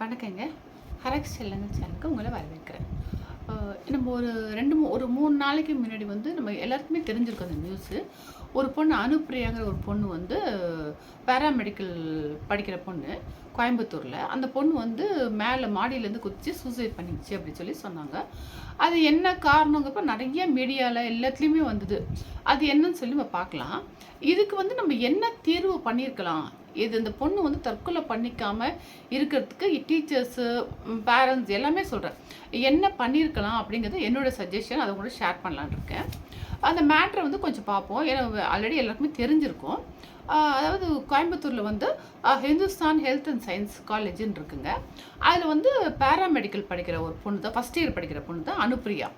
வணக்கங்க. ஹரக்ஸ் செல்லங்கள் சேனலுக்கு உங்களை வரவேற்கிறேன். நம்ம ஒரு ரெண்டு மூ ஒரு மூணு நாளைக்கு முன்னாடி வந்து நம்ம எல்லாருக்குமே தெரிஞ்சிருக்கோம் அந்த நியூஸு. ஒரு பொண்ணு அனுப்பிரியாங்கிற ஒரு பொண்ணு வந்து பேராமெடிக்கல் படிக்கிற பொண்ணு கோயம்புத்தூரில். அந்த பொண்ணு வந்து மேலே மாடியிலேருந்து குதிச்சு சூசைட் பண்ணிடுச்சு அப்படின்னு சொல்லி சொன்னாங்க. அது என்ன காரணங்கிறப்ப நிறைய மீடியாவில் எல்லாத்துலேயுமே வந்தது. அது என்னன்னு சொல்லி நம்ம பார்க்கலாம். இதுக்கு வந்து நம்ம என்ன தீர்வு பண்ணியிருக்கலாம்? இது இந்த பொண்ணு வந்து தற்கொலை பண்ணிக்காமல் இருக்கிறதுக்கு டீச்சர்ஸு பேரண்ட்ஸ் எல்லாமே சொல்கிறேன் என்ன பண்ணியிருக்கலாம் அப்படிங்கிறது என்னோட சஜஷன் அதை கூட ஷேர் பண்ணலான்ருக்கேன் அந்த மேட்ரை வந்து கொஞ்சம் பார்ப்போம். ஏன்னா ஆல்ரெடி எல்லாருக்குமே தெரிஞ்சிருக்கும். அதாவது கோயம்புத்தூரில் வந்து ஹிந்துஸ்தான் ஹெல்த் அண்ட் சயின்ஸ் காலேஜுன்னு இருக்குங்க. அதில் வந்து பேராமெடிக்கல் படிக்கிற ஒரு பொண்ணு தான் ஃபஸ்ட் இயர் படிக்கிற பொண்ணு தான் அனுப்பிரியா.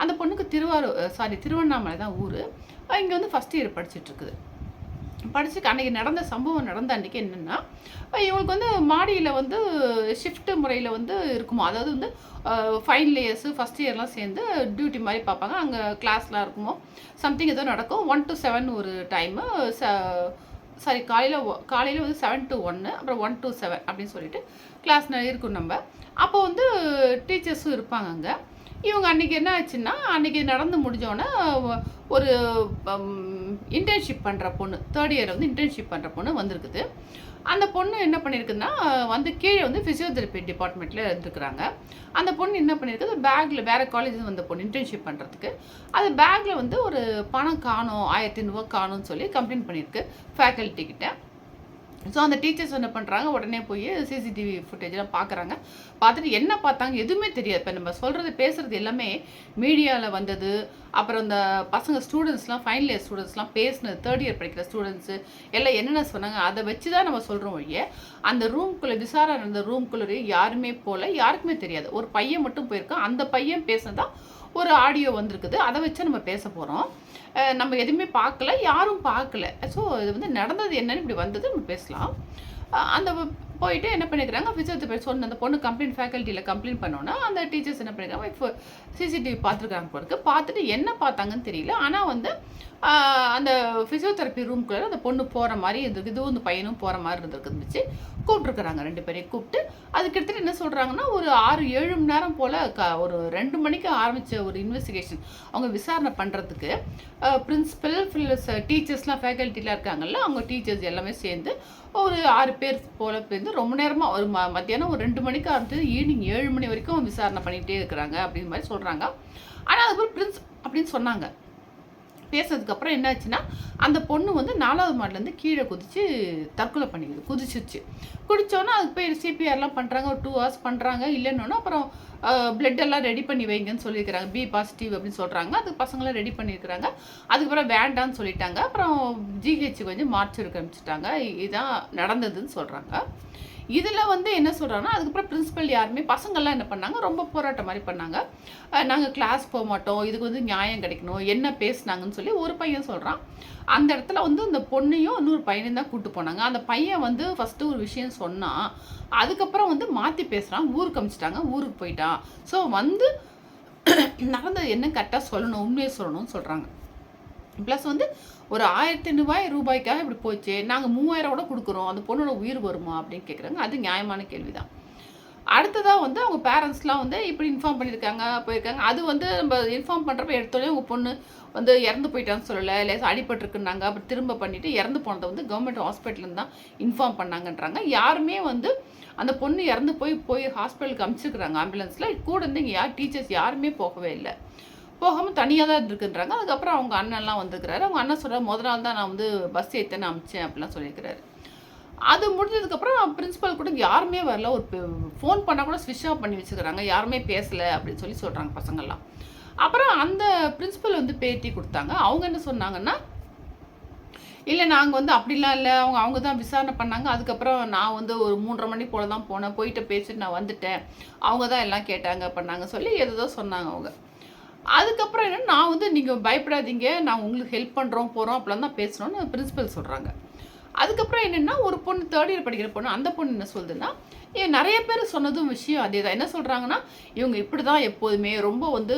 அந்த பொண்ணுக்கு திருவாரூர் சாரி திருவண்ணாமலை தான் ஊர். இங்கே வந்து ஃபஸ்ட் இயர் படிச்சிட்டு இருக்குது அன்றைக்கி நடந்த சம்பவம் நடந்த அன்றைக்கி என்னென்னா இவங்களுக்கு வந்து மாடியில் வந்து ஷிஃப்ட் முறையில் வந்து இருக்குமா? அதாவது வந்து ஃபைனல் இயர்ஸு ஃபஸ்ட் இயர்லாம் சேர்ந்து டியூட்டி மாதிரி பார்ப்பாங்க. அங்கே கிளாஸ்லாம் இருக்குமோ? சம்திங் ஏதோ நடக்கும். ஒன் டு செவன் ஒரு டைமு ச சாரி காலையில் காலையில் வந்து செவன் டு ஒன்று அப்புறம் ஒன் டு செவன் அப்படின்னு சொல்லிட்டு கிளாஸ் இருக்கும் நம்ம. அப்போ வந்து டீச்சர்ஸும் இருப்பாங்க அங்கே. இவங்க அன்றைக்கி என்ன ஆச்சுன்னா அன்றைக்கி நடந்து முடிஞ்சோடனே ஒரு இன்டர்ன்ஷிப் பண்ணுற பொண்ணு தேர்ட் இயர் வந்து இன்டர்ன்ஷிப் பண்ணுற பொண்ணு வந்திருக்குது. அந்த பொண்ணு என்ன பண்ணியிருக்குன்னா வந்து கீழே வந்து ஃபிசியோதெரப்பி டிபார்ட்மெண்ட்டில் இருந்துருக்குறாங்க. அந்த பொண்ணு என்ன பண்ணியிருக்குது பேக்கில் வேறு காலேஜ் வந்த பொண்ணு இன்டர்ன்ஷிப் பண்ணுறதுக்கு அது பேக்கில் வந்து ஒரு பணம் காணும் ஆயிரத்தி ஐநூறுவா காணும்னு சொல்லி கம்ப்ளைண்ட் பண்ணியிருக்கு ஃபேக்கல்ட்டி கிட்டே. ஸோ அந்த டீச்சர்ஸ் என்ன பண்ணுறாங்க உடனே போய் சிசிடிவி ஃபுட்டேஜ்லாம் பார்க்குறாங்க பார்த்துட்டு என்ன பார்த்தாங்க? எதுவுமே தெரியாது. இப்போ நம்ம சொல்கிறது பேசுகிறது எல்லாமே மீடியாவில் வந்தது. அப்புறம் இந்த பசங்க ஸ்டூடெண்ட்ஸ்லாம் ஃபைனல் இயர் ஸ்டூடெண்ட்ஸ்லாம் பேசினது தேர்ட் இயர் படிக்கிற ஸ்டூடெண்ட்ஸு எல்லாம் என்னென்ன சொன்னாங்க? அதை வச்சு தான் நம்ம சொல்கிறோம் ஒழிய அந்த ரூம்குள்ளே விசாரணை அந்த ரூம்குள்ளே யாருமே போகல யாருக்குமே தெரியாது. ஒரு பையன் மட்டும் போயிருக்கான். அந்த பையன் பேசினதான் ஒரு ஆடியோ வந்திருக்குது. அதை வச்சு நம்ம பேச போகிறோம் நம்ம எதுவுமே பார்க்கல யாரும் பார்க்கல. ஸோ இது வந்து நடந்தது என்னன்னு இப்படி வந்தது நம்ம பேசலாம். அந்த போயிட்டு என்ன பண்ணிக்கிறாங்க ஃபிசியோதெரபி சொன்ன அந்த பொண்ணு கம்ப்ளைண்ட் ஃபேக்கல்ட்டியில் கம்ப்ளைண்ட் பண்ணோன்னா அந்த டீச்சர்ஸ் என்ன பண்ணிக்கிறாங்க இப்போ சிசிடிவி பார்த்துருக்காங்க போல பார்த்துட்டு என்ன பார்த்தாங்கன்னு தெரியல. ஆனால் வந்து அந்த ஃபிசியோதெரப்பி ரூம்குள்ளே அந்த பொண்ணு போகிற மாதிரி இருந்திருக்கு இதுவும் இந்த பையனும் போகிற மாதிரி இருந்திருக்கு இருந்துச்சு. கூப்பிட்ருக்குறாங்க ரெண்டு பேரையும் கூப்பிட்டு. அது கிட்டத்தட்ட என்ன சொல்கிறாங்கன்னா ஒரு ஆறு ஏழு மணி நேரம் போல் க ஒரு ரெண்டு மணிக்கு ஆரம்பித்த ஒரு இன்வெஸ்டிகேஷன் அவங்க விசாரணை பண்ணுறதுக்கு பிரின்சிபல் ஃபில்லஸ் டீச்சர்ஸ்லாம் ஃபேக்கல்ட்டிலாம் இருக்காங்கல்ல அவங்க டீச்சர்ஸ் எல்லாமே சேர்ந்து ஒரு ஆறு பேர் போல் சேர்ந்து ரொம்ப நேரமாக ஒரு ம மத்தியானம் ஒரு ரெண்டு மணிக்கு ஆரம்பிச்சது ஈவினிங் ஏழு மணி வரைக்கும் விசாரணை பண்ணிகிட்டே இருக்கிறாங்க அப்படின்னு மாதிரி சொல்கிறாங்க ஆனால் அதுக்கப்புறம் பிரின்ஸ் அப்படின்னு சொன்னாங்க. பேசுனதுக்கப்புறம் என்னாச்சுன்னா அந்த பொண்ணு வந்து நாலாவது மாடிலேருந்து கீழே குதித்து தற்கொலை பண்ணிக்குது. குதிச்சிருச்சு குடித்தோன்னே அதுக்கு போய் சிபிஆர்லாம் பண்ணுறாங்க ஒரு டூ ஹவர்ஸ் பண்ணுறாங்க இல்லைன்னொன்னா அப்புறம் பிளட் எல்லாம் ரெடி பண்ணி வைங்கன்னு சொல்லியிருக்கிறாங்க. பி பாசிட்டிவ் அப்படின்னு சொல்கிறாங்க அது பசங்களாம் ரெடி பண்ணியிருக்கிறாங்க. அதுக்கப்புறம் வேண்டான்னு சொல்லிட்டாங்க. அப்புறம் ஜிஹெச்சுக்கு வந்து மார்ச் எடுக்க ஆரம்பிச்சிட்டாங்க. இதுதான் நடந்ததுன்னு சொல்கிறாங்க இதில் வந்து என்ன சொல்கிறாங்கன்னா அதுக்கப்புறம் பிரின்ஸிபல் யாருமே பசங்கள்லாம் என்ன பண்ணாங்க ரொம்ப போராட்டம் மாதிரி பண்ணாங்க. நாங்கள் கிளாஸ் போக மாட்டோம் இதுக்கு வந்து நியாயம் கிடைக்கணும் என்ன பேசுனாங்கன்னு சொல்லி ஒரு பையன் சொல்கிறான் அந்த இடத்துல வந்து அந்த பொண்ணையும் இன்னொரு பையனையும் தான் கூப்பிட்டு போனாங்க. அந்த பையன் வந்து ஃபஸ்ட்டு ஒரு விஷயம் சொன்னான். அதுக்கப்புறம் வந்து மாற்றி பேசுகிறான் ஊருக்கு அமிச்சிட்டாங்க ஊருக்கு போயிட்டான். ஸோ வந்து நடந்தது என்ன கரெக்டாக சொல்லணும் உண்மையை சொல்லணும்னு சொல்கிறாங்க ப்ளஸ் வந்து ஒரு ஆயிரத்தி ஐநூறுபாய் ரூபாய்க்காக இப்படி போச்சு நாங்கள் மூவாயிரம் கூட கொடுக்குறோம் அந்த பொண்ணோட உயிர் வருமா அப்படின்னு கேட்குறாங்க அது நியாயமான கேள்வி தான் அடுத்ததாக வந்து அவங்க பேரண்ட்ஸ்லாம் வந்து இப்படி இன்ஃபார்ம் பண்ணியிருக்காங்க போயிருக்காங்க. அது வந்து நம்ம இன்ஃபார்ம் பண்ணுறப்ப எடுத்தோடனே உங்கள் பொண்ணு வந்து இறந்து போயிட்டான்னு சொல்லலை இல்லை அடிபட்டுருக்குன்னாங்க. அப்படி திரும்ப பண்ணிவிட்டு இறந்து போனதை வந்து கவர்மெண்ட் ஹாஸ்பிட்டலேருந்து தான் இன்ஃபார்ம் பண்ணாங்கன்றாங்க. யாருமே வந்து அந்த பொண்ணு இறந்து போய் போய் ஹாஸ்பிட்டலுக்கு அனுப்பிச்சிருக்கிறாங்க ஆம்புலன்ஸில் கூட வந்து இங்கே யார் டீச்சர்ஸ் யாருமே போகவே இல்லை. போகாமல் தனியாக தான் இருக்குன்றாங்க அதுக்கப்புறம் அவங்க அண்ணன்லாம் வந்துருக்கிறாரு. அவங்க அண்ணன் சொல்கிற முதல் நாள் தான் நான் வந்து பஸ் ஏற்றேன்னு அமிச்சேன் அப்படிலாம் சொல்லியிருக்கிறாரு. அது முடிஞ்சதுக்கப்புறம் பிரின்ஸிபல் கூட யாருமே வரல. ஒரு ஃபோன் பண்ணால் கூட ஸ்விட்ச் ஆஃப் பண்ணி வச்சுக்கிறாங்க. யாருமே பேசலை அப்படின்னு சொல்லி சொல்கிறாங்க பசங்கள்லாம். அப்புறம் அந்த பிரின்ஸிபல் வந்து பேட்டி கொடுத்தாங்க. அவங்க என்ன சொன்னாங்கன்னா இல்லை நாங்கள் வந்து அப்படிலாம் இல்லை. அவங்க அவங்க தான் விசாரணை பண்ணாங்க. அதுக்கப்புறம் நான் வந்து ஒரு மூன்றரை மணி போல் தான் போனேன். போயிட்டு பேசிட்டு நான் வந்துட்டேன். அவங்க தான் எல்லாம் கேட்டாங்க பண்ணாங்க சொல்லி ஏதோ சொன்னாங்க அவங்க. அதுக்கப்புறம் என்ன நான் வந்து நீங்கள் பயப்படாதீங்க நான் உங்களுக்கு ஹெல்ப் பண்ணுறோம் போகிறோம் அப்படிலாம் தான் பேசுகிறோன்னு பிரின்ஸிபல் சொல்கிறாங்க அதுக்கப்புறம் என்னென்னா ஒரு பொண்ணு தேர்ட் இயர் படிக்கிற பொண்ணு அந்த பொண்ணு என்ன சொல்லுதுன்னா ஏன் நிறைய பேர் சொன்னதும் விஷயம் அதே தான் என்ன சொல்கிறாங்கன்னா இவங்க இப்படி தான் எப்போதுமே ரொம்ப வந்து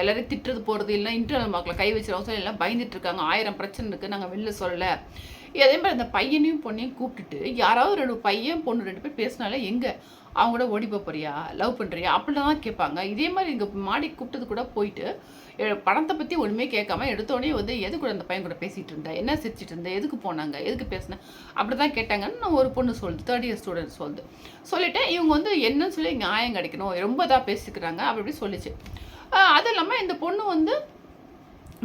எல்லாரையும் திட்டுறது போகிறது இல்லை இன்டர்னல் மார்க்கில் கை வச்சுருவாங்க சொல்லி எல்லாம் பயந்துட்டு இருக்காங்க. ஆயிரம் பிரச்சனை இருக்குது நாங்கள் வெளில சொல்லலை. அதே மாதிரி அந்த பையனையும் பொண்ணையும் கூப்பிட்டுட்டு யாராவது ரெண்டு பையன் பொண்ணு ரெண்டு பேர் பேசினாலே எங்கே? அவங்க கூட ஓடி போறியா? லவ் பண்ணுறியா அப்படிலாம் தான் கேட்பாங்க. இதே மாதிரி இங்கே மாடி கூப்பிட்டது கூட போயிட்டு எ- பணத்தை பற்றி ஒன்றுமே கேட்காம எடுத்தோடனே வந்து எது கூட அந்த பையன் கூட பேசிகிட்டு இருந்த? என்ன சிரிச்சிட்டு இருந்தேன் எதுக்கு போனாங்க? எதுக்கு பேசினேன் அப்படி தான் கேட்டாங்கன்னு நான் ஒரு பொண்ணு சொல்லுது தேர்ட் இயர் ஸ்டூடெண்ட் சொல்லுது. சொல்லிவிட்டேன் இவங்க வந்து என்னன்னு சொல்லி நியாயம் கிடைக்கணும். ரொம்ப இதாக பேசிக்கிறாங்க. அப்படி இப்படி சொல்லிச்சு. அது இல்லாமல் இந்த பொண்ணு வந்து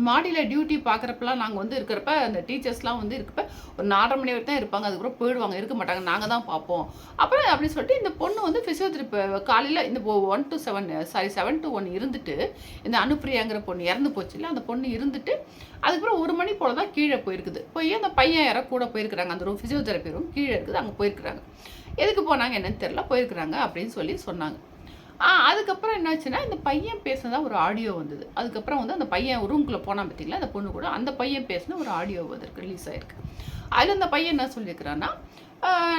மாடியில் டியூட்டி பார்க்குறப்பெல்லாம் நாங்கள் வந்து இருக்கிறப்ப அந்த டீச்சர்ஸ்லாம் வந்து இருக்கப்ப ஒரு நாலரை மணி வரைக்கும் தான் இருப்பாங்க. அதுக்கப்புறம் போயிடுவாங்க. இருக்க மாட்டாங்க. நாங்கள் தான் பார்ப்போம். அப்புறம் அப்படி சொல்லிட்டு இந்த பொண்ணு வந்து ஃபிசியோதெரப்பி காலையில் இந்த one two seven sorry seven two one இருந்துட்டு இந்த அனுப்பிரியாங்கிற பொண்ணு இறந்து போச்சு இல்லை அந்த பொண்ணு இருந்துட்டு அதுக்கப்புறம் ஒரு மணி போல தான் கீழே போயிருக்குது. போய் அந்த பையன் யாரோ கூட போயிருக்கிறாங்க. அந்த ரூம் ஃபிசியோதெரப்பி ரூம் கீழே இருக்குது. அங்கே போயிருக்கிறாங்க. எதுக்கு போனாங்க? என்னன்னு தெரில போயிருக்கிறாங்க அப்படின்னு சொல்லி சொன்னாங்க. அதுக்கப்புறம் என்னாச்சுன்னா இந்த பையன் பேசினதா ஒரு ஆடியோ வந்தது. அதுக்கப்புறம் வந்து அந்த பையன் ரூம்குள்ளே போனால் பார்த்தீங்களா அந்த பொண்ணு கூட. அந்த பையன் பேசின ஒரு ஆடியோ வந்திருக்கு ரிலீஸ் ஆயிருக்கு. அதில் அந்த பையன் என்ன சொல்லியிருக்கிறான்னா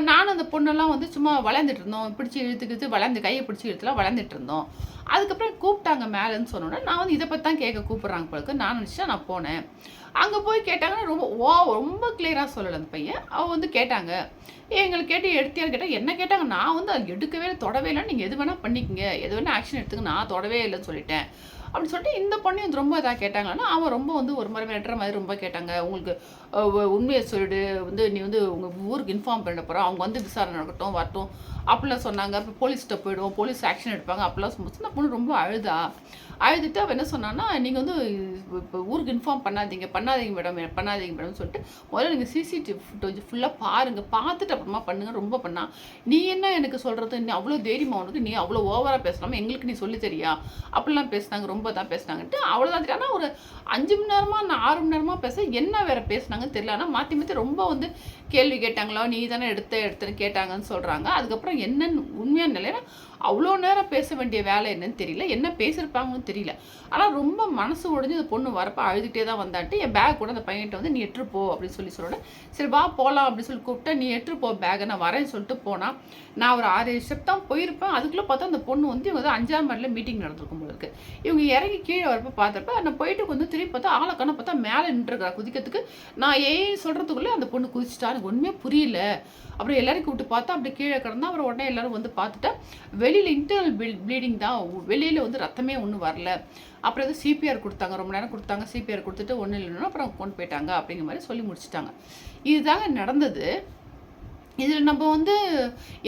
நானும் அந்த பொண்ணெல்லாம் வந்து சும்மா வளர்ந்துட்டு இருந்தோம். பிடிச்சி இழுத்துக்கிட்டு வளர்ந்து கையை பிடிச்சி இழுத்துலாம் வளர்ந்துட்டு இருந்தோம். அதுக்கப்புறம் கூப்பிட்டாங்க மேலேன்னு சொன்னோன்னே நான் வந்து இதை பற்றி தான் கேட்க கூப்பிட்றாங்க போலுக்கு நான் நினச்சா நான் போனேன். அங்கே போய் கேட்டாங்கன்னா ரொம்ப ஓ ரொம்ப கிளியராக சொல்லலை அந்த பையன். அவள் வந்து கேட்டாங்க. எங்களை கேட்டு எடுத்தியார் கேட்டால் என்ன கேட்டாங்க? நான் வந்து அது எடுக்கவே தொடவே இல்லை நீங்கள் எது வேணால் பண்ணிக்கங்க. எது வேணால் ஆக்ஷன் எடுத்துக்க நான் தொடவே இல்லைன்னு சொல்லிட்டேன். அப்படின்னு சொல்லிட்டு இந்த பொண்ணு வந்து ரொம்ப இதாக கேட்டாங்கன்னா அவன் ரொம்ப வந்து ஒரு மாதிரி மிரட்டுற மாதிரி ரொம்ப கேட்டாங்க. உங்களுக்கு உண்மையை சொல்லிடு வந்து நீ வந்து உங்கள் ஊருக்கு இன்ஃபார்ம் பண்ண போகிறோம் அவங்க வந்து விசாரணை நடக்கட்டும் வரட்டும் அப்படிலாம் சொன்னாங்க. இப்போ போலீஸ்கிட்ட போயிடுவோம் போலீஸ் ஆக்ஷன் எடுப்பாங்க அப்படிலாம் சொல்லும்போது அந்த பொண்ணு ரொம்ப அழுதா. அழுதுட்டு அவள் என்ன சொன்னான்னா நீங்கள் வந்து இப்போ ஊருக்கு இன்ஃபார்ம் பண்ணாதீங்க பண்ணாதீங்க மேடம் பண்ணாதீங்க மேடம் சொல்லிட்டு முதல்ல நீங்கள் சிசிடிவி ஃபுட்டேஜ் ஃபுல்லாக பாருங்கள் பார்த்துட்டு அப்புறமா பண்ணுங்க ரொம்ப பண்ணா. நீ என்ன எனக்கு சொல்கிறது நீ அவ்வளோ தைரியமாக உனக்கு நீ அவ்வளோ ஓவராக பேசலாமா? எங்களுக்கு நீ சொல்லி தெரியா? அப்படிலாம் பேசுனாங்க. ரொம்ப ரொம்ப தான் பேசுனாங்கன்ட்டு அவ்வளோதான் தெரியும் ஆனால் ஒரு அஞ்சு மணி நேரமாக நான் ஆறு மணி நேரமாக பேச என்ன வேற பேசுனாங்கன்னு தெரியல. ஆனால் மாற்றி மாற்றி ரொம்ப வந்து கேள்வி கேட்டாங்களோ நீ தானே எடுத்த எடுத்துன்னு கேட்டாங்கன்னு சொல்கிறாங்க அதுக்கப்புறம் என்னன்னு உண்மையான நிலையில அவ்வளோ நேரம் பேச வேண்டிய வேலை என்னன்னு தெரியல. என்ன பேசியிருப்பாங்கன்னு தெரியல. ஆனால் ரொம்ப மனசு உடைஞ்சு அந்த பொண்ணு வரப்போ அழுதுகிட்டே தான் வந்தாட்டு என் பேக் கூட அந்த பையன்கிட்ட வந்து நீ எட்டு போ அப்படின்னு சொல்லி சொல்லணும் சரி வா போகலாம் அப்படின்னு சொல்லி கூப்பிட்டா நீ எட்டு போ பேக்கை நான் வரேன்னு சொல்லிட்டு போனால் நான் ஒரு ஆறு ஸ்டெப் தான் போயிருப்பேன். அதுக்குள்ளே பார்த்தா அந்த பொண்ணு வந்து இவங்க வந்து அஞ்சாம் மாடியில் மீட்டிங் நடந்திருக்கும் போல இருக்கு. இவங்க இறங்கி கீழே வரப்போ பார்த்தப்ப நான் போயிட்டு வந்து திரும்பி பார்த்தா ஆளக்கான பார்த்தா மேலே நின்றுருக்கா குதிக்கிறதுக்கு. நான் ஏன் சொல்கிறதுக்குள்ளே அந்த பொண்ணு குதிச்சிட்டா எனக்கு ஒன்றுமே புரியல. அப்புறம் எல்லாரையும் கூப்பிட்டு பார்த்தா அப்படி கீழே கிடந்தா அப்புறம் உடனே எல்லாரும் வந்து பார்த்துட்டா வெளியில் இன்டர்னல் ப்ளீடிங் தான். வெளியில் வந்து ரத்தமே ஒன்றும் வரல. அப்புறம் எதுவும் சிபிஆர் கொடுத்தாங்க. ரொம்ப நேரம் கொடுத்தாங்க. சிபிஆர் கொடுத்துட்டு ஒன்றும் இல்லைன்னா அப்புறம் கொண்டு போயிட்டாங்க அப்படிங்கிற மாதிரி சொல்லி முடிச்சிட்டாங்க. இதுதாங்க நடந்தது. இதில் நம்ம வந்து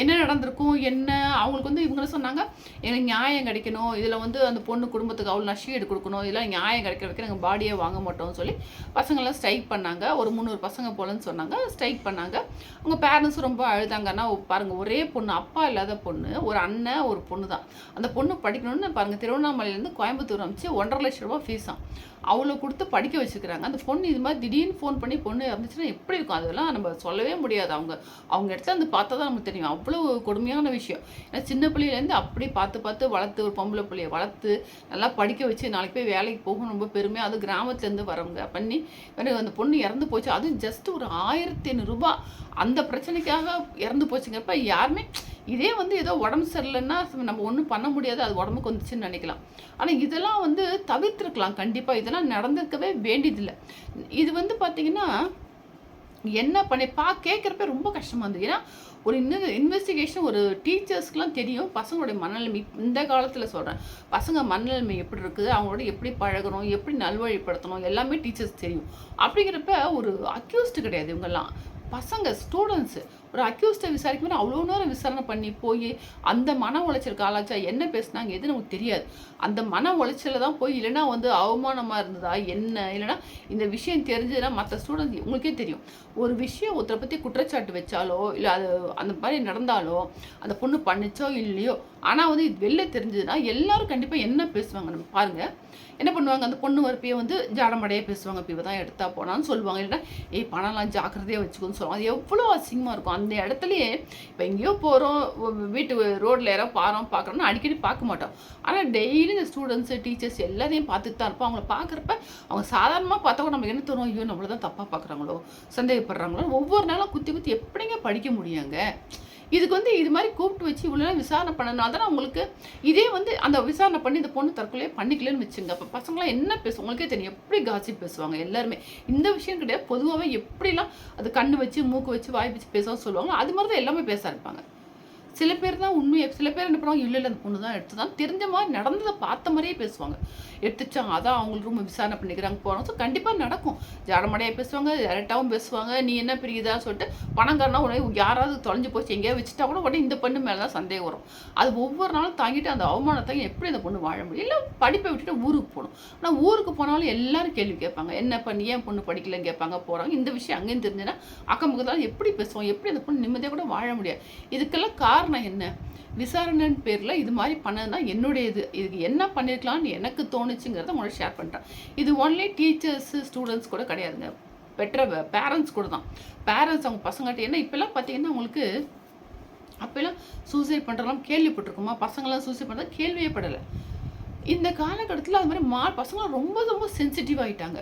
என்ன நடந்திருக்கும் என்ன? அவங்களுக்கு வந்து இவங்க சொன்னாங்க? எனக்கு நியாயம் கிடைக்கணும். இதில் வந்து அந்த பொண்ணு குடும்பத்துக்கு அவ்வளோ நஷ்டீடு கொடுக்கணும். இதெல்லாம் நியாயம் கிடைக்கிற வரைக்கும் நாங்கள் பாடியே வாங்க மாட்டோம்னு சொல்லி பசங்கள்லாம் ஸ்ட்ரைக் பண்ணாங்க. ஒரு முந்நூறு பசங்க போலன்னு சொன்னாங்க. ஸ்ட்ரைக் பண்ணாங்க. அவங்க பேரண்ட்ஸ் ரொம்ப அழுதாங்கன்னா பாருங்கள் ஒரே பொண்ணு அப்பா இல்லாத பொண்ணு ஒரு அண்ணன் ஒரு பொண்ணு தான் அந்த பொண்ணு படிக்கணும்னு பாருங்கள் திருவண்ணாமலையிலேருந்து கோயம்புத்தூர் அமைச்சு ஒன்றரை லட்ச ரூபா ஃபீஸாம் அவ்வளோ கொடுத்து படிக்க வச்சுக்கிறாங்க. அந்த பொண்ணு இது மாதிரி திடீர்னு ஃபோன் பண்ணி பொண்ணு இறந்துச்சுன்னா எப்படி இருக்கும்? அதெல்லாம் நம்ம சொல்லவே முடியாது அவங்க. அவங்க இடத்துல வந்து பார்த்தா தான் நமக்கு தெரியும். அவ்வளோ கொடுமையான விஷயம். ஏன்னா சின்ன பிள்ளையிலேருந்து அப்படி பார்த்து பார்த்து வளர்த்து ஒரு பொம்பளை பிள்ளைய வளர்த்து நல்லா படிக்க வச்சு நாளைக்கு போய் வேலைக்கு போகும் ரொம்ப பெருமையாக அது கிராமத்துலேருந்து வரவங்க பண்ணி அந்த பொண்ணு இறந்து போச்சு. அதுவும் ஜஸ்ட் ஒரு ஆயிரத்தி ஐநூறுரூபா அந்த பிரச்சனைக்காக இறந்து போச்சுங்கிறப்ப யாருமே இதே வந்து ஏதோ உடம்பு சரியில்லைன்னா நம்ம ஒன்றும் பண்ண முடியாது அது உடம்புக்கு வந்துச்சுன்னு நினைக்கலாம். ஆனால் இதெல்லாம் வந்து தவிர்த்துருக்கலாம் கண்டிப்பாக இதெல்லாம் நடந்திருக்கவே வேண்டியதில்லை. இது வந்து பார்த்தீங்கன்னா என்ன பண்ணி பா கேட்குறப்ப ரொம்ப கஷ்டமாக இருந்தது. ஏன்னா ஒரு இன்னும் இன்வெஸ்டிகேஷன் ஒரு டீச்சர்ஸ்க்குலாம் தெரியும். பசங்களுடைய மனநிலைமை இந்த காலத்தில் சொல்கிறேன் பசங்க மனநிலைமை எப்படி இருக்குது? அவங்களோட எப்படி பழகணும்? எப்படி நல்வழிப்படுத்தணும்? எல்லாமே டீச்சர்ஸ் தெரியும். அப்படிங்கிறப்ப ஒரு அக்யூஸ்டு கிடையாது இவங்கெல்லாம். பசங்க ஸ்டூடெண்ட்ஸு ஒரு அக்யூஸ்டை விசாரிக்கும் அவ்வளோ நேரம் விசாரணை பண்ணி போய் அந்த மன உளைச்சலுக்கு ஆளாச்சா என்ன பேசுனாங்க எது நமக்கு தெரியாது. அந்த மன உளைச்சலில் தான் போய் இல்லைன்னா வந்து அவமானமாக இருந்ததா என்ன? இல்லைன்னா இந்த விஷயம் தெரிஞ்சதுன்னா மற்ற ஸ்டூடெண்ட்ஸ் உங்களுக்கே தெரியும். ஒரு விஷயம் ஒருத்தரை பற்றி குற்றச்சாட்டு வச்சாலோ இல்லை அது அந்த மாதிரி நடந்தாலோ அந்த பொண்ணு பண்ணிச்சோ இல்லையோ ஆனால் வந்து இது வெளில தெரிஞ்சதுன்னா எல்லாரும் கண்டிப்பாக என்ன பேசுவாங்க நம்ம பாருங்கள் என்ன பண்ணுவாங்க? அந்த பொண்ணு வரப்பையே வந்து ஜாடமடையே பேசுவாங்க. இப்போ தான் எடுத்தா போனான்னு சொல்லுவாங்க. இல்லைன்னா ஏய் பணம்லாம் ஜாக்கிரதையாக வச்சுக்கோன்னு சொல்லுவாங்க. அது எவ்வளோ அசிங்கமாக இருக்கும். அந்த இடத்துலையே இப்போ எங்கேயோ போகிறோம் வீட்டு ரோட்டில் யாரோ பாரோம் பார்க்குறோம்னா அடிக்கடி பார்க்க மாட்டோம். ஆனால் டெய்லி இந்த ஸ்டூடெண்ட்ஸு டீச்சர்ஸ் எல்லாரையும் பார்த்துட்டு தான் இருப்போம். அவங்கள பார்க்குறப்ப அவங்க சாதாரணமாக பார்த்தா கூட நமக்கு என்ன தோணும்? ஐயோ நம்மள தான் தப்பாக பார்க்குறாங்களோ சந்தேகப்படுறாங்களோ? ஒவ்வொரு நாளும் குத்தி குத்தி எப்படிங்க படிக்க முடியாங்க? இதுக்கு வந்து இது மாதிரி கூப்பிட்டு வச்சு இவ்வளோ நேரம் விசாரணை பண்ணனால தான் உங்களுக்கு இதே வந்து அந்த விசாரணை பண்ணி இந்த பொண்ணு தற்கொலையே பண்ணிக்கலன்னு வச்சுங்க. அப்போ பசங்களாம் என்ன பேசும் உங்களுக்கே தெரியும். எப்படி காசி பேசுவாங்க எல்லாருமே. இந்த விஷயம் கிடையாது. பொதுவாகவே எப்படிலாம் அது கண்ணு வச்சு மூக்கு வச்சு வாய் வச்சு பேசவும் சொல்லுவாங்க. அது மாதிரி தான் எல்லாமே பேச இருப்பாங்க சில பேர் தான் உண்மையை சில பேர் என்ன பண்ணுவாங்க இல்லை இல்லை அந்த பொண்ணு தான் எடுத்து தான் தெரிஞ்ச மாதிரி நடந்ததை பார்த்த மாதிரியே பேசுவாங்க. எடுத்துச்சாங்க அதான் அவங்களுக்கு ரொம்ப விசாரணை பண்ணிக்கிறாங்க போனோம். ஸோ கண்டிப்பாக நடக்கும். ஜாடமடையாக பேசுவாங்க டேரெக்டாகவும் பேசுவாங்க நீ என்ன பிரியுதா? சொல்லிட்டு பணங்காரனா உடனே யாராவது தொலைஞ்சு போச்சு எங்கேயா வச்சுட்டா கூட உடனே இந்த பொண்ணு மேலே தான் சந்தேகம் வரும். அது ஒவ்வொரு நாளும் தாங்கிட்டு அந்த அவமானத்தை எப்படி அந்த பொண்ணு வாழ முடியும்? இல்லை படிப்பை விட்டுட்டு ஊருக்கு போகணும். ஆனால் ஊருக்கு போனாலும் எல்லாரும் கேள்வி கேட்பாங்க என்ன பண்ணி ஏன் பொண்ணு படிக்கலன்னு கேட்பாங்க போகிறாங்க இந்த விஷயம் அங்கேயும் தெரிஞ்சுன்னா அக்கம் பக்கத்தால் எப்படி பேசுவோம் எப்படி அந்த பொண்ணு நிம்மதியாக கூட வாழ முடியாது. இதுக்கெல்லாம் காரணம் என்ன? விசாரணைன்னு பேரில் இது மாதிரி பண்ணதுனா என்னுடைய இது இதுக்கு என்ன பண்ணியிருக்கலாம்னு எனக்கு தோணுச்சுங்கிறத உங்களை ஷேர் பண்ணுறேன் இது ஒன்லி டீச்சர்ஸு ஸ்டூடெண்ட்ஸ் கூட கிடையாதுங்க. பெற்ற பேரண்ட்ஸ் கூட தான். பேரண்ட்ஸ் அவங்க பசங்கள்ட்ட ஏன்னா இப்போல்லாம் பார்த்தீங்கன்னா உங்களுக்கு அப்போல்லாம் சூசைட் பண்ணுறலாம் கேள்விப்பட்டிருக்கோமா? பசங்களாம் சூசைட் பண்ணுறது கேள்வியே படலை. இந்த காலகட்டத்தில் அது மாதிரி மா பசங்களாம் ரொம்ப ரொம்ப சென்சிட்டிவ் ஆகிட்டாங்க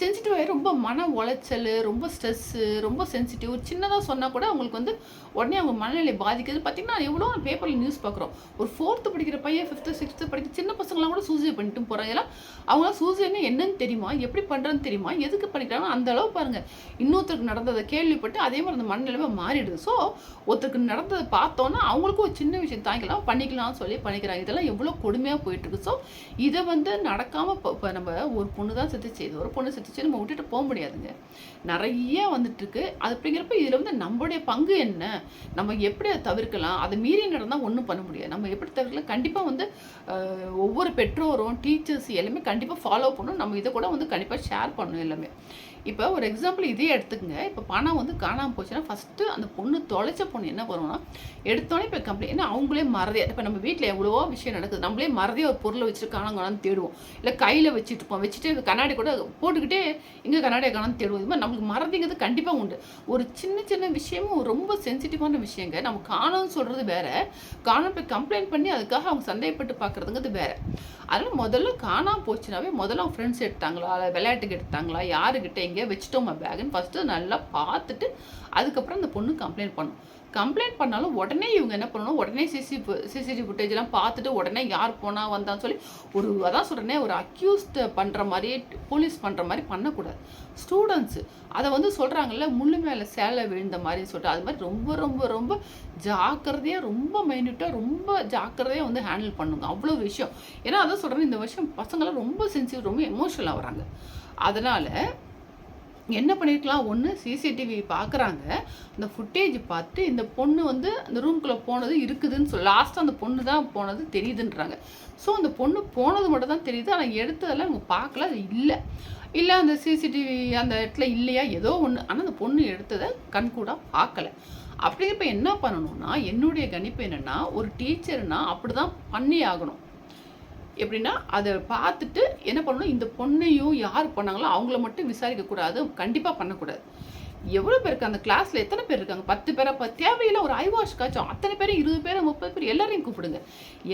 சென்சிட்டிவ் ஆகி ரொம்ப மன உளைச்சல் ரொம்ப ஸ்ட்ரெஸ்ஸு ரொம்ப சென்சிட்டிவ் சின்னதாக சொன்னால் கூட அவங்களுக்கு வந்து உடனே அவங்க மனநிலை பாதிக்குது. பார்த்திங்கன்னா எவ்வளோ பேப்பரில் நியூஸ் பார்க்குறோம். ஒரு ஃபோர்த்து படிக்கிற பையன் ஃபிஃப்த்து சிக்ஸ்த்து படிக்கிற சின்ன பசங்களாம் கூட சூசைட் பண்ணிட்டு போகிறாங்க எல்லாம் அவங்களாம் சூசைட்னா என்னன்னு தெரியுமா? எப்படி பண்ணுறதுன்னு தெரியுமா? எதுக்கு பண்ணிக்கிறாங்க அந்த அளவு பாருங்கள் இன்னொருத்தருக்கு நடந்ததை கேள்விப்பட்டு அதே மாதிரி அந்த மனநிலைமை மாறிடுது. ஸோ ஒருத்தருக்கு நடந்ததை பார்த்தோன்னா அவங்களுக்கும் ஒரு சின்ன விஷயம் தாங்கிக்கலாம் பண்ணிக்கலாம்னு சொல்லி பண்ணிக்கிறாங்க. இதெல்லாம் எவ்வளோ கொடுமையாக போயிட்டுருக்கு ஸோ இதை வந்து நடக்காமல் இப்போ நம்ம ஒரு பொண்ணு தான் செத்து செய்து ஒரு பொண்ணு செத்து செத்து நம்ம விட்டுட்டு போக முடியாதுங்க. நிறைய வந்துட்டுருக்கு. அது அப்படிங்கிறப்ப இதில் வந்து நம்மளுடைய பங்கு என்ன? நம்ம எப்படி அதை தவிர்க்கலாம்? அதை மீறி நடந்தால் ஒன்றும் பண்ண முடியாது. நம்ம எப்படி தவிர்க்கலாம்? கண்டிப்பாக வந்து ஒவ்வொரு பெற்றோரும் டீச்சர்ஸ் எல்லாமே கண்டிப்பாக ஃபாலோ பண்ணணும். நம்ம இதை கூட வந்து கண்டிப்பாக ஷேர் பண்ணணும் எல்லாமே. இப்போ ஒரு எக்ஸாம்பிள் இதே எடுத்துக்கங்க. இப்போ பணம் வந்து காணாமல் போச்சுன்னா ஃபஸ்ட்டு அந்த பொண்ணு தொலைச்ச பொண்ணு என்ன பண்ணுவோம்னா எடுத்தோடனே இப்போ கம்ப்ளைண்ட் ஏன்னா அவங்களே மறதியா இப்போ நம்ம வீட்டில் எவ்வளவோ விஷயம் நடக்குது. நம்மளே மறதியாக ஒரு பொருளை வச்சுட்டு காணாங்கன்னு தேடுவோம். இல்லை கையில் வச்சுட்டு இருப்போம். வச்சுட்டு கண்ணாடி கூட போட்டுக்கிட்டே இங்கே கண்ணாடியை கணம் தேடுவோம். இது மாதிரி நம்மளுக்கு மறதிங்கிறது கண்டிப்பாக உண்டு. ஒரு சின்ன சின்ன விஷயமும் ரொம்ப சென்சிட்டிவான விஷயங்க. நம்ம காணோம்னு சொல்கிறது வேற. காணோம் போய் கம்ப்ளைண்ட் பண்ணி அதுக்காக அவங்க சந்தேகப்பட்டு பார்க்குறதுங்கிறது வேற. அதனால் முதல்ல காணாம போச்சுனாவே முதல்ல அவங்க ஃப்ரெண்ட்ஸ் எடுத்தாங்களா? இல்லை விளையாட்டுக்கு எடுத்தாங்களா? யாருக்கிட்ட எங்கேயோ வச்சுட்டோமா பேகுன்னு ஃபஸ்ட்டு நல்லா பார்த்துட்டு அதுக்கப்புறம் அந்த பொண்ணு கம்ப்ளைண்ட் பண்ணும். கம்ப்ளைண்ட் பண்ணாலும் உடனே இவங்க என்ன பண்ணணும்? உடனே சிசி சிசிடிவி ஃபுட்டேஜ்லாம் பார்த்துட்டு உடனே யார் போனால் வந்தான்னு சொல்லி ஒரு அதான் சொல்கிறேனே ஒரு அக்யூஸ்ட் பண்ணுற மாதிரியே போலீஸ் பண்ணுற மாதிரி பண்ணக்கூடாது. ஸ்டூடெண்ட்ஸு அதை வந்து சொல்கிறாங்கல்ல முள்ளு மேலே சேலை விழுந்த மாதிரி சொல்லிட்டு. அது மாதிரி ரொம்ப ரொம்ப ரொம்ப ஜாக்கிரதையாக ரொம்ப மைன்யூட்டாக ரொம்ப ஜாக்கிரதையாக வந்து ஹேண்டில் பண்ணுங்க. அவ்வளோ விஷயம். ஏன்னா அதான் சொல்கிறேன் இந்த விஷயம் பசங்களாம் ரொம்ப சென்சிட்டிவ் ரொம்ப எமோஷனல் வராங்க அதனால் என்ன பண்ணியிருக்கலாம் ஒன்று சிசிடிவி பார்க்குறாங்க அந்த ஃபுட்டேஜ் பார்த்து இந்த பொண்ணு வந்து அந்த ரூம்குள்ளே போனது இருக்குதுன்னு சொல்லி லாஸ்ட்டாக அந்த பொண்ணு தான் போனது தெரியுதுன்றாங்க. ஸோ அந்த பொண்ணு போனது மட்டும் தான் தெரியுது. ஆனால் எடுத்ததெல்லாம் அவங்க பார்க்கல. அது இல்லை. இல்லை அந்த சிசிடிவி அந்த இடத்துல இல்லையா? ஏதோ ஒன்று ஆனால் அந்த பொண்ணு எடுத்ததை கண்கூடாக அப்படி அப்படிங்கிறப்ப என்ன பண்ணணும்னா என்னுடைய கணிப்பு என்னென்னா ஒரு டீச்சர்னா அப்படி தான் பண்ணி ஆகணும். எப்படின்னா அதை பார்த்துட்டு என்ன பண்ணணும்? இந்த பொண்ணையும் யார் பண்ணாங்களோ அவங்கள மட்டும் விசாரிக்கக்கூடாது கண்டிப்பாக பண்ணக்கூடாது. எவ்வளோ பேருக்கு அந்த கிளாஸில் எத்தனை பேர் இருக்காங்க? பத்து பேரை? இப்போ தேவையில்லை. ஒரு ஐவாஷ் காச்சும் அத்தனை பேர் இருபது பேர் முப்பது பேர் எல்லாரையும் கூப்பிடுங்க.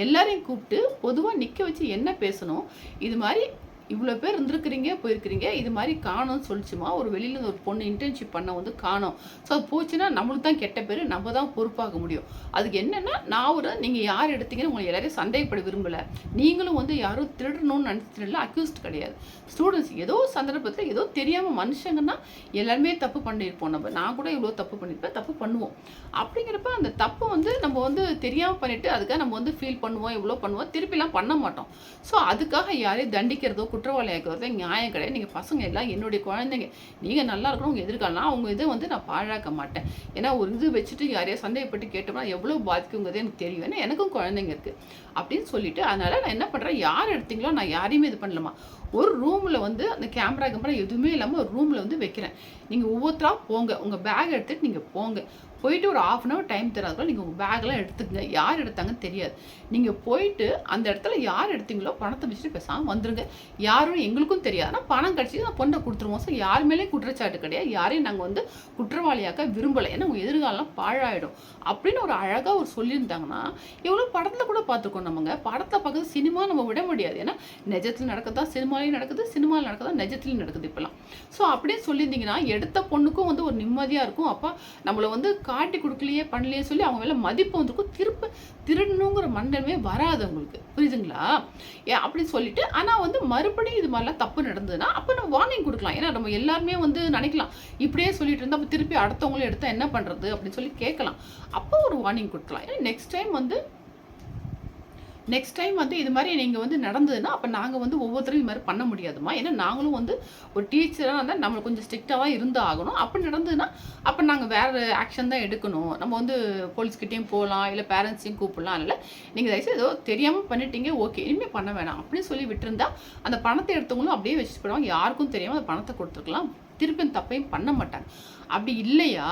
எல்லாரையும் கூப்பிட்டு பொதுவாக நிற்க வச்சு என்ன பேசணும்? இது மாதிரி இவ்வளோ பேர் இருந்திருக்கிறீங்க போயிருக்கிறீங்க. இது மாதிரி காணோம்னு சொல்லிச்சுமா? ஒரு வெளியில் ஒரு பொண்ணு இன்டர்ன்ஷிப் பண்ண வந்து காணோம். ஸோ அது போச்சுன்னா நம்மளுக்கு தான் கெட்ட பேர் நம்ம தான் பொறுப்பாக முடியும். அதுக்கு என்னென்னா நான் ஒரு நீங்கள் யார் எடுத்தீங்கன்னு உங்களை எல்லாரையும் சந்தேகப்பட விரும்பலை. நீங்களும் வந்து யாரும் திருடணும்னு நினச்சிட்டு அக்யூஸ்ட் கிடையாது. ஸ்டூடெண்ட்ஸ் ஏதோ சந்தர்ப்பத்தில் ஏதோ தெரியாமல் மனுஷங்கன்னா எல்லாருமே தப்பு பண்ணியிருப்போம். நம்ம நான் கூட இவ்வளோ தப்பு பண்ணியிருப்பேன் தப்பு பண்ணுவோம். அப்படிங்கிறப்ப அந்த தப்பு வந்து நம்ம வந்து தெரியாமல் பண்ணிவிட்டு அதுக்காக நம்ம வந்து ஃபீல் பண்ணுவோம் இவ்வளோ பண்ணுவோம் திருப்பிலாம் பண்ண மாட்டோம். ஸோ அதுக்காக யாரையும் தண்டிக்கிறதோ குற்றவாளியாக ஆக்கிறதோ நியாயம் கிடையாது. நீங்கள் பசங்க எல்லாம் என்னுடைய குழந்தைங்க நீங்கள் நல்லா இருக்கணும் உங்கள் எதிர்காலம். அவங்க இதை வந்து நான் பாழாக்க மாட்டேன். ஏன்னா ஒரு இது வச்சுட்டு யாரையா சந்தேகப்பட்டு கேட்டோம்னா எவ்வளோ பாதிக்குங்கிறது எனக்கு தெரியும். ஏன்னா எனக்கும் குழந்தைங்க இருக்குது அப்படின்னு சொல்லிட்டு அதனால் நான் என்ன பண்ணுறேன் யார் எடுத்தீங்களோ நான் யாரையுமே இது பண்ணலாமா ஒரு ரூமில் வந்து அந்த கேமரா கேமரா எதுவுமே இல்லாமல் ஒரு ரூமில் வந்து வைக்கிறேன். நீங்கள் ஒவ்வொருத்தராக போங்க. உங்கள் பேக் எடுத்துகிட்டு நீங்கள் போங்க. போயிட்டு ஒரு ஆஃப் அன் ஹவர் டைம் தராதுக்குள்ள நீங்கள் உங்கள் பேக்லாம் எடுத்துக்கங்க. யார் எடுத்தாங்கன்னு தெரியாது. நீங்கள் போயிட்டு அந்த இடத்துல யார் எடுத்தீங்களோ பணத்தை வச்சுட்டு பேசாமல் வந்துருங்க. யாரும் எங்களுக்கும் தெரியாது. ஆனால் பணம் கிடச்சி நான் பொண்ணை கொடுத்துருவோம். ஸோ யார் மேலேயும் குற்றச்சாட்டு கிடையாது. யாரையும் நாங்கள் வந்து குற்றவாளியாக்க விரும்பலை. ஏன்னா உங்கள் எதிர்காலம் பாழாயிடும். அப்படின்னு ஒரு அழகாக ஒரு சொல்லியிருந்தாங்கன்னா எவ்வளோ படத்தில் கூட பார்த்துருக்கோம் நம்மங்க. படத்தை பார்க்குறது சினிமா நம்ம விட முடியாது. ஏன்னா நிஜத்தில் நடக்குதா? சினிமாலையும் நடக்குது. சினிமாவில் நடக்குதா? நிஜத்துலையும் நடக்குது இப்போலாம் ஸோ அப்படியே சொல்லியிருந்தீங்கன்னா எடுத்த பொண்ணுக்கும் வந்து ஒரு நிம்மதியாக இருக்கும். அப்போ நம்மளை வந்து காட்டி கொடுக்கலையே பண்ணலையே சொல்லி அவங்க மேலே மதிப்பு வந்திருக்கும். திருப்ப திருடணுங்கிற மண்டலமே வராது அவங்களுக்கு. புரியுதுங்களா? ஏ அப்படின்னு சொல்லிட்டு ஆனால் வந்து மறுபடியும் இது மாதிரிலாம் தப்பு நடந்ததுன்னா அப்போ நம்ம வார்னிங் கொடுக்கலாம். ஏன்னா நம்ம எல்லாருமே வந்து நினைக்கலாம். இப்படியே சொல்லிட்டு இருந்தால் அப்போ திருப்பி அடுத்தவங்களும் எடுத்தால் என்ன பண்ணுறது அப்படின்னு சொல்லி கேட்கலாம். அப்போ ஒரு வார்னிங் கொடுக்கலாம். ஏன்னா நெக்ஸ்ட் டைம் வந்து நெக்ஸ்ட் டைம் வந்து இது மாதிரி நீங்கள் வந்து நடந்ததுன்னா அப்போ நாங்கள் வந்து ஒவ்வொருத்தரும் இது மாதிரி பண்ண முடியாதுமா ஏன்னா நாங்களும் வந்து ஒரு டீச்சராக இருந்தால் நம்மளுக்கு கொஞ்சம் ஸ்ட்ரிக்டாக இருந்து ஆகணும் அப்படி நடந்ததுன்னா அப்போ நாங்கள் வேறு ஆக்ஷன் தான் எடுக்கணும். நம்ம வந்து போலீஸ்கிட்டேயும் போகலாம் இல்லை பேரண்ட்ஸையும் கூப்பிடலாம். இல்லை நீங்கள் தயவுசெய்து ஏதோ தெரியாமல் பண்ணிட்டீங்க ஓகே இனிமேல் பண்ண வேணாம். அப்படின்னு சொல்லி விட்டுருந்தா அந்த பணத்தை எடுத்தவங்களும் அப்படியே வச்சுட்டு போயிடுவாங்க. யாருக்கும் தெரியாமல் அந்த பணத்தை கொடுத்துருக்கலாம். திருப்பியும் தப்பையும் பண்ண மாட்டாங்க. அப்படி இல்லையா?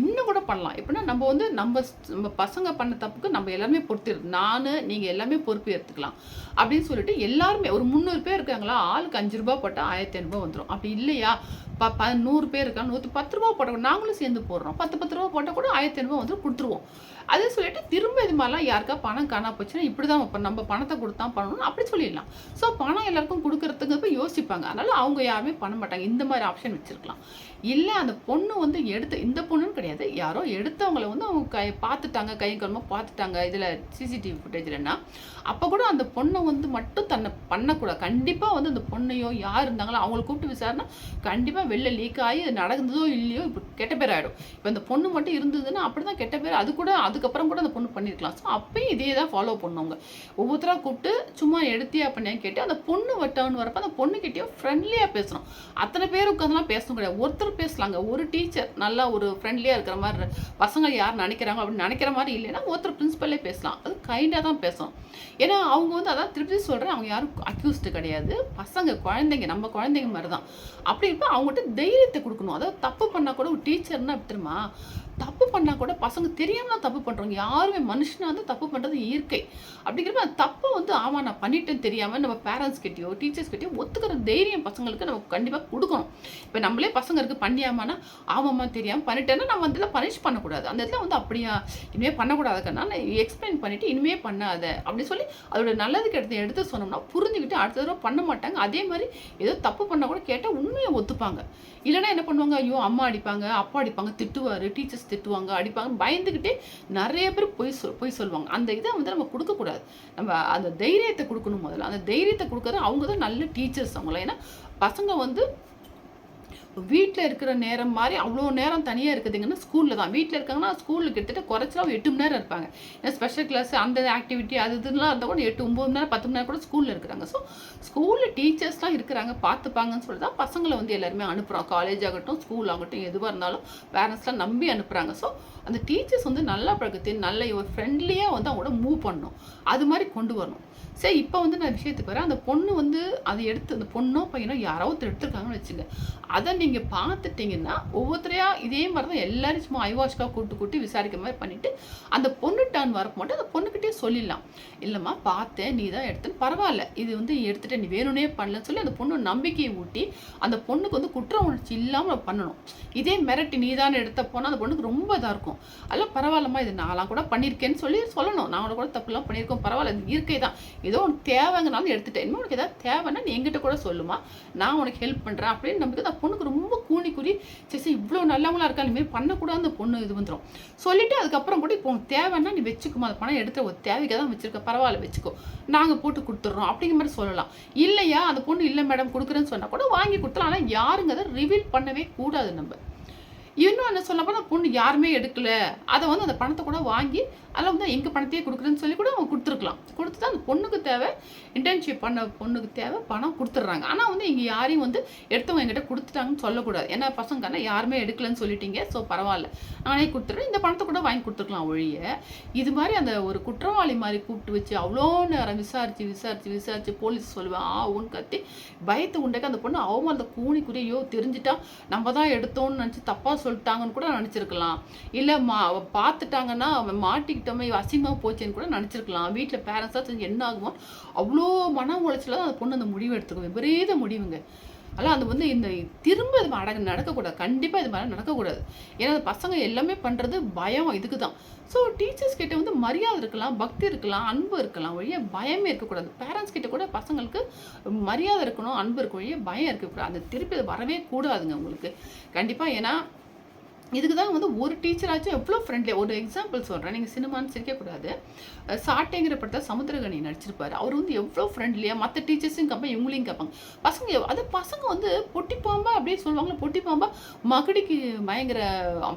இன்னும் கூட பண்ணலாம். எப்படின்னா நம்ம வந்து நம்ம நம்ம பசங்க பண்ண தப்புக்கு நம்ம எல்லாருமே பொறுத்து நான் நீங்கள் எல்லாமே பொறுப்பு எடுத்துக்கலாம் அப்படின்னு சொல்லிட்டு எல்லாருமே ஒரு முந்நூறு பேர் இருக்காங்களா? ஆளுக்கு அஞ்சு ரூபா போட்டால் ஆயிரத்தி ஐநூறுபா வந்துடும் அப்படி இல்லையா? ப ப நூறு பேர் இருக்கா நூற்றி பத்து ரூபா போட்டால் நாங்களும் சேர்ந்து போடுறோம். பத்து பத்து ரூபா போட்டால் கூட ஆயிரத்தி ஐநூறுபா வந்து கொடுத்துருவோம். அதே சொல்லிட்டு திரும்ப இது மாதிரிலாம் யாருக்கா பணம் காணா போச்சுன்னா இப்படி தான் இப்போ நம்ம பணத்தை கொடுத்தா பண்ணணும் அப்படி சொல்லிடலாம். ஸோ பணம் எல்லாருக்கும் கொடுக்கறதுக்கு போய் யோசிப்பாங்க. அதனால அவங்க யாருமே பண்ண மாட்டாங்க. இந்த மாதிரி ஆப்ஷன் வச்சுருக்கலாம். இல்லை அந்த பொண்ணு வந்து எடுத்து இந்த பொண்ணுன்னு கிடையாது. யாரோ எடுத்தவங்கள வந்து அவங்க கை பார்த்துட்டாங்க கை கலமாக பார்த்துட்டாங்க. இதில் சிசிடிவி ஃபுட்டேஜ்லன்னா அப்போ கூட அந்த பொண்ணை வந்து மட்டும் தன்னை பண்ணக்கூடாது. கண்டிப்பாக வந்து அந்த பொண்ணையோ யார் இருந்தாங்களோ அவங்கள கூப்பிட்டு விசாரணை கண்டிப்பாக வெளில லீக் ஆகி அது நடந்ததோ இல்லையோ இப்போ கெட்ட பேர் ஆகிடும் இப்போ இந்த பொண்ணு மட்டும் இருந்ததுன்னா அப்படி தான் கெட்ட பேர். அது கூட அதுக்கப்புறம் கூட அந்த பொண்ணு பண்ணியிருக்கலாம் ஸோ அப்பயும் இதே தான் ஃபாலோ பண்ணுவாங்க. ஒவ்வொருத்தராக கூப்பிட்டு சும்மா எடுத்தியா பண்ணியான்னு கேட்டு அந்த பொண்ணு வட்டவன் வரப்போ அந்த பொண்ணுக்கிட்டேயோ ஃப்ரெண்ட்லியாக பேசணும். அத்தனை பேர் உட்காந்துலாம் பேசணும் கிடையாது. ஒருத்தர் பேசலாங்க. ஒரு டீச்சர் நல்லா ஒரு ஃப்ரெண்ட்லியாக இருக்கிற மாதிரி பசங்க யார் நினைக்கிறாங்க அப்படின்னு நினைக்கிற மாதிரி இல்லைன்னா ஒருத்தர் பிரின்ஸிபல்லே பேசலாம். அது கைண்டாக தான் பேசணும். ஏன்னா அவங்க வந்து அதான் திருப்பி சொல்கிறேன் அவங்க யாரும் அக்யூஸ்டு கிடையாது. பசங்க குழந்தைங்க நம்ம குழந்தைங்க மாதிரி தான் அப்படி இருப்ப மட்டும் தைரியத்தை கொடுக்கணும். அதாவது தப்பு பண்ணால் கூட ஒரு டீச்சர்னா எப்படி தெரியுமா தப்பு பண்ணால் கூட பசங்க தெரியாமல் தான் தப்பு பண்ணுறவங்க யாருமே மனுஷனா வந்து தப்பு பண்ணுறது இயற்கை. அப்படிங்கிறப்ப அந்த தப்பை வந்து ஆமாம் நான் பண்ணிட்டேன்னு தெரியாமல் நம்ம பேரண்ட்ஸ் கிட்டேயோ டீச்சர்ஸ் கிட்டேயோ ஒத்துக்கிற தைரியம் பசங்களுக்கு நம்ம கண்டிப்பாக கொடுக்கணும். இப்போ நம்மளே பசங்க இருக்குது பண்ணியாமான்னா ஆமாம்மா தெரியாமல் பண்ணிட்டேன்னா நம்ம வந்து பனிஷ் பண்ணக்கூடாது. அந்த இடத்துல வந்து அப்படியா இனிமேல் பண்ணக்கூடாதுக்கன்னா நான் எக்ஸ்பிளைன் பண்ணிவிட்டு இனிமேல் பண்ணாத. அப்படின்னு சொல்லி அதோட நல்லதுக்கு எடுத்து எடுத்து சொன்னோம்னா புரிஞ்சுக்கிட்டு அடுத்த தடவை பண்ண மாட்டாங்க. அதே மாதிரி ஏதோ தப்பு பண்ணால் கூட கேட்டால் உண்மையை ஒத்துப்பாங்க. இல்லைன்னா என்ன பண்ணுவாங்க? ஐயோ அம்மா அடிப்பாங்க அப்பா அடிப்பாங்க திட்டுவார் டீச்சர்ஸ் திட்டுவாங்க அடிப்பாங்க பயந்துக்கிட்டே நிறைய பேர் பொய் சொல் பொய் சொல்லுவாங்க. அந்த இதை வந்து நம்ம கொடுக்கக்கூடாது. நம்ம அந்த தைரியத்தை கொடுக்கணும் முதல்ல. அந்த தைரியத்தை கொடுக்கறது அவங்க தான் நல்ல டீச்சர்ஸ் அவங்கள. ஏன்னா பசங்க வந்து வீட்டில் இருக்கிற நேரம் மாதிரி அவ்வளோ நேரம் தனியாக இருக்குதுங்கன்னா ஸ்கூலில் தான். வீட்டில் இருக்காங்கன்னா ஸ்கூலில் கிட்டத்தட்ட குறைச்சலாம் ஒரு எட்டு மணி நேரம் இருப்பாங்க. ஏன்னா ஸ்பெஷல் கிளாஸ் அந்த ஆக்டிவிட்டி அது இதுலாம் இருந்தால் கூட எட்டு ஒம்பது மணி நேரம் பத்து மணி நேரம் கூட ஸ்கூலில் இருக்கிறாங்க. ஸோ ஸ்கூலில் டீச்சர்ஸ்லாம் இருக்கிறாங்க பார்த்துப்பாங்கன்னு சொல்லி தான் பசங்களை வந்து எல்லாருமே அனுப்புகிறோம் காலேஜ் ஆகட்டும் ஸ்கூல் ஆகட்டும் எதுவாக இருந்தாலும் பேரண்ட்ஸ்லாம் நம்பி அனுப்புகிறாங்க ஸோ அந்த டீச்சர்ஸ் வந்து நல்லா பழக்கத்தை நல்ல ஒரு ஃப்ரெண்ட்லியாக வந்து அவங்களோட மூவ் பண்ணணும். அது மாதிரி கொண்டு வரணும். சரி இப்போ வந்து நான் விஷயத்துக்கு வரேன். அந்த பொண்ணு வந்து அதை எடுத்து அந்த பொண்ணோ பையனோ யாரோ ஒருத்தர் எடுத்துருக்காங்கன்னு வச்சுங்க. அதை நீங்கள் பார்த்துட்டிங்கன்னா ஒவ்வொருத்தரையாக இதே மாதிரி தான் எல்லாரும் சும்மா ஐவாஷ்காக கூட்டு கூட்டி விசாரிக்கிற மாதிரி பண்ணிவிட்டு அந்த பொண்ணு டர்ன் வரப்போ மட்டும் அந்த பொண்ணுக்கிட்டே சொல்லிடலாம். இல்லைம்மா பார்த்தேன் நீ தான் எடுத்துன்னு பரவாயில்ல. இது வந்து எடுத்துகிட்டு நீ வேணும்னே பண்ணலன்னு சொல்லி அந்த பொண்ணு நம்பிக்கையை ஊட்டி அந்த பொண்ணுக்கு வந்து குற்ற உணர்ச்சி இல்லாமல் பண்ணணும். இதே மிரட்டி நீ தான் எடுத்த போனால் அந்த பொண்ணுக்கு ரொம்ப இதாக இருக்கும். அதெல்லாம் பரவாயில்லம்மா இது நான்லாம் கூட பண்ணியிருக்கேன்னு சொல்லி சொல்லணும். நான் கூட தப்புலாம் பண்ணியிருக்கோம் பரவாயில்ல இது இயற்கை தான். ஏதோ உனக்கு தேவைங்கனாலும் எடுத்துட்டேன் இன்னும் உனக்கு ஏதாவது தேவைன்னா நீ எங்கிட்ட கூட சொல்லுமா. நான் உனக்கு ஹெல்ப் பண்ணுறேன் அப்படின்னு நம்பிக்கை அந்த பொண்ணுக்கு ரொம்ப கூணி குறி சரி சரி இவ்வளோ நல்லவங்களா இருக்கா இனிமேல் பண்ணக்கூடாது அந்த பொண்ணு இது வந்துடும் சொல்லிவிட்டு அதுக்கப்புறம் கூட இப்போ தேவைன்னா நீ வச்சுக்கோமா அந்த பணம் எடுத்து ஒரு தேவைக்கு தான் வச்சுருக்க பரவாயில்ல வச்சுக்கோ. நாங்கள் போட்டு கொடுத்துட்றோம் அப்படிங்கிற மாதிரி சொல்லலாம். இல்லையா அந்த பொண்ணு இல்லை மேடம் கொடுக்குறேன்னு சொன்னால் கூட வாங்கி கொடுத்துலாம் ஆனால் யாருங்க அதை ரிவீல் பண்ணவே கூடாது நம்ம. இன்னும் என்ன சொல்ல போனால் பொண்ணு யாருமே எடுக்கல. அதை வந்து அந்த பணத்தை கூட வாங்கி அதில் வந்து எங்கள் பணத்தையே கொடுக்குறேன்னு சொல்லி கூட அவங்க கொடுத்துருக்கலாம். கொடுத்து தான் அந்த பொண்ணுக்கு தேவை இன்டர்ன்ஷிப் பண்ண பொண்ணுக்கு தேவை பணம் கொடுத்துட்றாங்க. ஆனால் வந்து இங்கே யாரையும் வந்து எடுத்தவங்க எங்கிட்ட கொடுத்துட்டாங்கன்னு சொல்லக்கூடாது. ஏன்னா பசங்க யாருமே எடுக்கலன்னு சொல்லிட்டீங்க ஸோ பரவாயில்ல. நானே கொடுத்துட்றேன். இந்த பணத்தை கூட வாங்கி கொடுத்துருக்கலாம் ஒழிய இது மாதிரி அந்த ஒரு குற்றவாளி மாதிரி கூப்பிட்டு வச்சு அவ்வளோ நேரம் விசாரித்து விசாரித்து விசாரித்து போலீஸ் சொல்லுவேன் ஆ ஊன்னு கத்தி பயத்தை உண்டாக்க அந்த பொண்ணு அவமானத்தை கூணி குறியோ தெரிஞ்சுட்டா நம்ம தான் எடுத்தோம்னு நினச்சி தப்பாக சொல்லிட்டாங்கன்னு கூட நினச்சிருக்கலாம். இல்லை மா பார்த்துட்டாங்கன்னா அவன் மாட்டிக்கிட்டோமே அசிங்கமாக போச்சேன்னு கூட நினச்சிருக்கலாம். வீட்டில் பேரண்ட்ஸாக செஞ்சு என்ன ஆகுமோ அவ்வளோ மன உழைச்சல தான் அந்த பொண்ணு அந்த முடிவு எடுத்துக்கும். விபரீத முடிவுங்க. அதெல்லாம் அது வந்து இந்த திரும்ப இது அடங்க நடக்கக்கூடாது. கண்டிப்பாக இது மாதிரி நடக்கக்கூடாது. ஏன்னா அந்த பசங்க எல்லாமே பண்ணுறது பயம் இதுக்கு தான் ஸோ டீச்சர்ஸ் கிட்ட வந்து மரியாதை இருக்கலாம் பக்தி இருக்கலாம் அன்பு இருக்கலாம் ஒழிய பயமே இருக்கக்கூடாது. பேரண்ட்ஸ் கிட்ட கூட பசங்களுக்கு மரியாதை இருக்கணும் அன்பு இருக்க ஒழிய பயம் இருக்கக்கூடாது. அந்த திருப்பி அது வரவே கூடாதுங்க உங்களுக்கு கண்டிப்பாக ஏன்னா இதுக்கு தான் வந்து ஒரு டீச்சராச்சும் எவ்வளோ ஃப்ரெண்ட்லி ஒரு எக்ஸாம்பிள் சொல்கிறேன் நீங்கள் சினிமான்னு சிரிக்கக்கூடாது. அஹ் சாட்டைங்கிற படத்தில் சமுத்திரகணி நடிச்சிருப்பார். அவர் வந்து எவ்வளோ ஃப்ரெண்ட்லியாக மற்ற டீச்சர்ஸையும் கேட்பாங்க இவங்களையும் கேட்பாங்க பசங்க அது பசங்க வந்து பொட்டி பாம்பா அப்படியே சொல்லுவாங்களே பொட்டி பாம்பா மகடிக்கு பயங்கர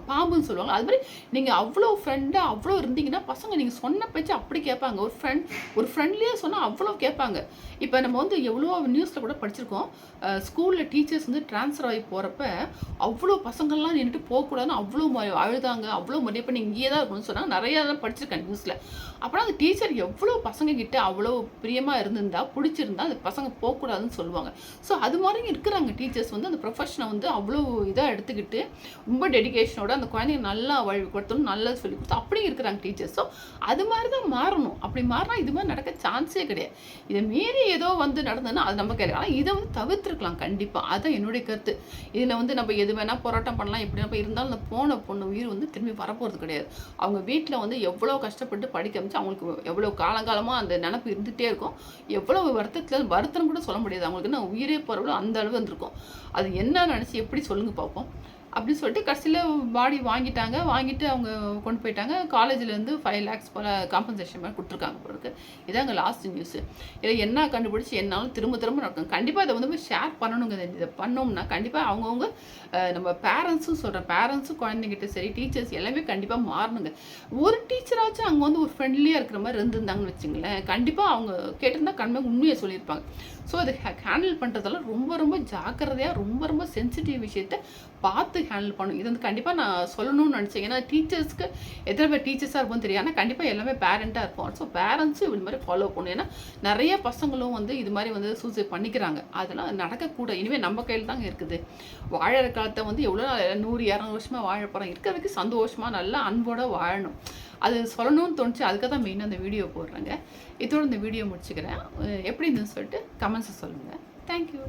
பாம்புன்னு சொல்லுவாங்க அது மாதிரி நீங்கள் அவ்வளோ ஃப்ரெண்டாக அவ்வளோ இருந்தீங்கன்னா பசங்க நீங்கள் சொன்ன பேச்சு அப்படி கேட்பாங்க. ஒரு ஃப்ரெண்ட் ஒரு ஃப்ரெண்ட்லியாக சொன்னால் அவ்வளோ கேட்பாங்க. இப்போ நம்ம வந்து எவ்வளோ நியூஸில் கூட படிச்சிருக்கோம். ஸ்கூலில் டீச்சர்ஸ் வந்து ட்ரான்ஸ்ஃபர் ஆகி போகிறப்ப அவ்வளோ பசங்கள்லாம் நின்றுட்டு போகக்கூடாது அவ்வளோ அழுதாங்க. அவ்வளோ மதிய பண்ணி இங்கேயே தான் இருக்கணும்னு சொன்னாங்க. நிறையா தான் படிச்சிருக்கேன் நியூஸில் அப்புறம் அந்த டீச்சர் எவ்வளோ பசங்க கிட்ட அவ்வளோ பிரியமாக இருந்திருந்தா பிடிச்சிருந்தா அந்த பசங்க போகக்கூடாதுன்னு சொல்லுவாங்க. ஸோ அது மாதிரி இருக்கிறாங்க டீச்சர்ஸ் வந்து. அந்த ப்ரொஃபஷனை வந்து அவ்வளோ இதாக எடுத்துக்கிட்டு ரொம்ப டெடிகேஷனோட அந்த குழந்தைங்க நல்லா வழிபடுத்தணும் நல்லா சொல்லி கொடுத்து அப்படியும் இருக்கிறாங்க டீச்சர்ஸ் ஸோ அது மாதிரி தான் மாறணும். அப்படி மாறினா இது மாதிரி நடக்க சான்ஸே கிடையாது. இதை மீறி ஏதோ வந்து நடந்ததுன்னா அது நம்ம கிடையாது ஆனால் இதை வந்து தவிர்த்துருக்கலாம். கண்டிப்பாக அதான் என்னுடைய கருத்து. இதில் வந்து நம்ம எது வேணால் போராட்டம் பண்ணலாம். எப்படி நம்ம இருந்தாலும் அந்த போன பொண்ணு உயிர் வந்து திரும்பி வரப்போகிறது கிடையாது. அவங்க வீட்டில் வந்து எவ்வளோ கஷ்டப்பட்டு படிக்க அமைச்சு அவங்களுக்கு எவ்வளோ காலங்காலமாக அந்த நினப்பு இருந்துகிட்டே இருக்கும். எவ்வளோ வருத்தத்தில் வருத்தம் கூட சொல்ல முடியாது. அவங்களுக்கு நான் உயிரே போகிறவளோ அந்த அளவு வந்திருக்கும் அது என்ன நினச்சி எப்படி சொல்லுங்க பார்ப்போம் அப்படின்னு சொல்லிட்டு கடைசியில் பாடி வாங்கிட்டாங்க. வாங்கிட்டு அவங்க கொண்டு போயிட்டாங்க. காலேஜ்லேருந்து ஃபைவ் லேக்ஸ் போல் காம்பன்சேஷன் மாதிரி கொடுத்துருக்காங்க போல இதாங்க லாஸ்ட் நியூஸு இதை என்ன கண்டுபிடிச்சி என்னாலும் திரும்ப திரும்ப நடக்கும். கண்டிப்பாக இதை வந்து ஷேர் பண்ணணுங்க. இதை- பண்ணோம்னா கண்டிப்பாக அவங்கவுங்க நம்ம பேரண்ட்ஸும் சொல்கிறேன் பேரண்ட்ஸும் குழந்தைங்கிட்ட சரி டீச்சர்ஸ் எல்லாமே கண்டிப்பாக மாறணுங்க. ஒரு டீச்சராச்சும் அங்கே வந்து ஒரு ஃப்ரெண்ட்லியாக இருக்கிற மாதிரி இருந்திருந்தாங்கன்னு வச்சுங்களேன் கண்டிப்பாக அவங்க கேட்டிருந்தா கண்மையாக உண்மையை சொல்லியிருப்பாங்க. ஸோ அதை ஹேண்டில் பண்ணுறதெல்லாம் ரொம்ப ரொம்ப ஜாக்கிரதையாக ரொம்ப ரொம்ப சென்சிட்டிவ் விஷயத்தை பார்த்து ஹேண்டில் பண்ணணும். இது வந்து கண்டிப்பாக நான் சொல்லணும்னு நினச்சேன். ஏன்னா டீச்சர்ஸ்க்கு எத்தனை பேர் டீச்சர்ஸாக இருப்போம் தெரியும் ஆனால் கண்டிப்பாக எல்லாமே பேரண்ட்டாக இருப்போம். ஸோ பேரண்ட்ஸும் இது மாதிரி ஃபாலோ பண்ணணும். ஏன்னா நிறைய பசங்களும் வந்து இது மாதிரி வந்து சூசைட் பண்ணிக்கிறாங்க. அதெல்லாம் நடக்கக்கூடாது இனிமேல் நம்ம கையில் தாங்க இருக்குது. வாழற காலத்தை வந்து எவ்வளோ நாள் நூறு இரநூறு வருஷமாக வாழ போகிறோம் இருக்கிறதுக்கு சந்தோஷமாக நல்லா அன்போடு வாழணும். அது சொல்லணும்னு தோணுச்சு. அதுக்காக தான் மெயினாக அந்த வீடியோ போடுறேங்க. இதோட இந்த வீடியோ முடிச்சுக்கிறேன். எப்படி இருந்துன்னு சொல்லிட்டு கமெண்ட்ஸை சொல்லுங்கள் தேங்க்யூ